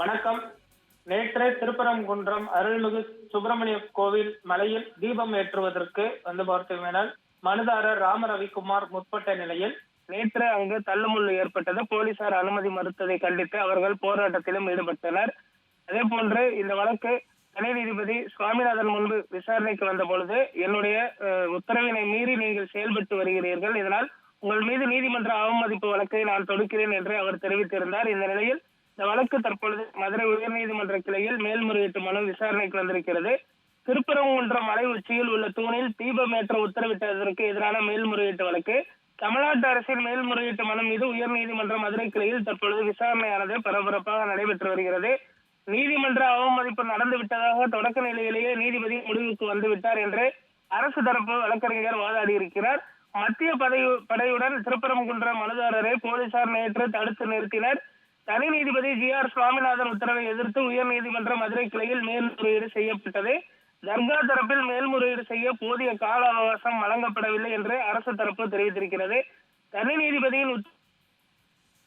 வணக்கம். நேற்று திருப்பரங்குன்றம் அருள்மிகு சுப்பிரமணிய கோவில் மலையில் தீபம் ஏற்றுவதற்கு வந்து பார்த்தீங்கன்னால் மனுதாரர் ராம ரவிக்குமார் முற்பட்ட நிலையில் நேற்று அங்கு தள்ளுமுள்ளு ஏற்பட்டது. போலீசார் அனுமதி மறுத்ததை கண்டித்து அவர்கள் போராட்டத்திலும் ஈடுபட்டனர். அதே போன்று இந்த வழக்கு தனி நீதிபதி சுவாமிநாதன் முன்பு விசாரணைக்கு வந்த பொழுது என்னுடைய உத்தரவினை மீறி நீங்கள் செயல்பட்டு வருகிறீர்கள். இதனால் உங்கள் மீது நீதிமன்ற அவமதிப்பு வழக்கை நான் தொடுக்கிறேன் என்று அவர் தெரிவித்திருந்தார். இந்த நிலையில் இந்த வழக்கு தற்பொழுது மதுரை உயர்நீதிமன்ற கிளையில் மேல்முறையீட்டு மனு விசாரணைக்கு வந்திருக்கிறது. திருப்பரங்குன்றம் மலை உச்சியில் உள்ள தூணில் தீபமேற்ற உத்தரவிட்டதற்கு எதிரான மேல்முறையீட்டு வழக்கு. தமிழ்நாட்டு அரசின் மேல்முறையீட்டு மனு மீது உயர்நீதிமன்ற மதுரை கிளையில் தற்பொழுது விசாரணையானது பரபரப்பாக நடைபெற்று வருகிறது. நீதிமன்ற அவமதிப்பு நடந்து விட்டதாக தொடக்க நிலையிலேயே நீதிபதி முடிவுக்கு வந்துவிட்டார் என்று அரசு தரப்பு வழக்கறிஞர் வாதாடி இருக்கிறார் மத்திய படை படையுடன் திருப்பரங்குன்றம் மனுதாரரை போலீசார் நேற்று தடுத்து நிறுத்தினர். தனி நீதிபதி ஜி ஆர் சுவாமிநாதன் உத்தரவை எதிர்த்து உயர்நீதிமன்ற மதுரை கிளையில் மேல்முறையீடு செய்யப்பட்டது. தர்கா தரப்பில் மேல்முறையீடு செய்ய போதிய கால அவகாசம் வழங்கப்படவில்லை என்று அரசு தரப்பு தெரிவித்திருக்கிறது. தனி நீதிபதியின்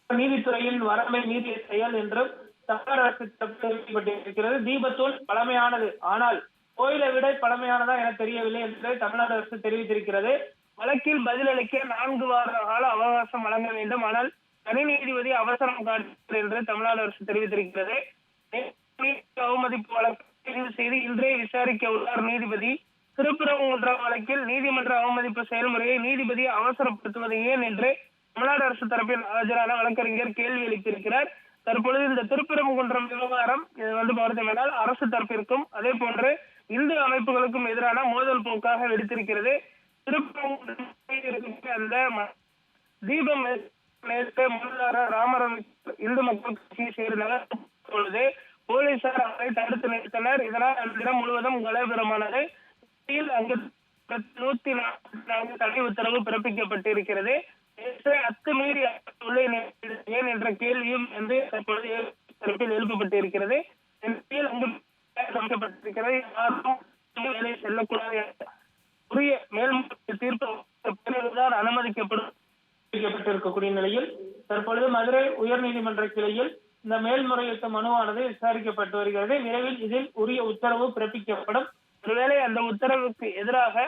நீதித்துறையின் வரமை நீதி செயல் என்றும் தமிழக அரசு தெரிவிக்கப்பட்டிருக்கிறது. தீபத்தூள் பழமையானது. ஆனால் கோயிலை விட பழமையானதா என தெரியவில்லை என்று தமிழ்நாடு அரசு தெரிவித்திருக்கிறது. வழக்கில் பதிலளிக்க நான்கு வார கால அவகாசம் வழங்க வேண்டும். ஆனால் தனி நீதிபதி அவசரம் காட்டுகிறது என்று தமிழ்நாடு அரசு தெரிவித்திருக்கிறது. அவமதிப்பு வழக்கு பதிவு செய்து இன்றே விசாரிக்க உள்ளார் நீதிபதி. திருப்பரங்குன்றம் வழக்கில் நீதிமன்ற அவமதிப்பு செயல்முறையை நீதிபதி அவசரப்படுத்துவது ஏன் என்று தமிழ்நாடு அரசு தரப்பில் ஆஜரான வழக்கறிஞர் கேள்வி எழுப்பியிருக்கிறார். தற்பொழுது இந்த திருப்பரங்குன்றம் விவகாரம் இது வந்து பார்த்தோம்னால் அரசு தரப்பிற்கும் அதே போன்று இந்து அமைப்புகளுக்கும் எதிரான மோதல் போக்காக வெடித்திருக்கிறது. திருப்பரங்குன்றம் அந்த தீபம் நேற்று முன்னார ராமரம் இந்து மக்கள் கட்சியை சேர்ந்தவர் பொழுது போலீசார் அவரை தடுத்து நிறுத்தினர். இதனால் அந்த தினம் முழுவதும் கலவரமானது அங்கு நூத்தி நாற்பத்தி நான்கு தடை உத்தரவு பிறப்பிக்கப்பட்டிருக்கிறது. நேற்று அத்துமீறி ஏன் என்ற கேள்வியும் வந்து தற்பொழுது தரப்பில் எழுப்பப்பட்டிருக்கிறது. அங்கு அமைக்கப்பட்டிருக்கிறது. யாரும் வேலை செல்லக்கூடாது உரிய மேல்முறை தீர்ப்பு அனுமதிக்கப்படும். அறிவிக்கப்பட்டிருக்கக்கூடிய நிலையில் தற்பொழுது மதுரை உயர்நீதிமன்ற கிளையில் இந்த மேல்முறையீட்டு மனுவானது விசாரிக்கப்பட்டு வருகிறது. விரைவில் இதில் உரிய உத்தரவு பிறப்பிக்கப்படும். ஒருவேளை அந்த உத்தரவுக்கு எதிராக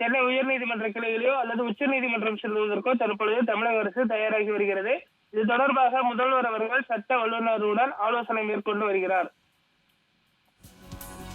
சென்னை உயர்நீதிமன்ற கிளையிலேயோ அல்லது உச்சநீதிமன்றம் செல்வதற்கோ தற்பொழுது தமிழக அரசு தயாராகி வருகிறது. இது தொடர்பாக முதல்வர் அவர்கள் சட்ட வல்லுநருடன் ஆலோசனை மேற்கொண்டு வருகிறார்.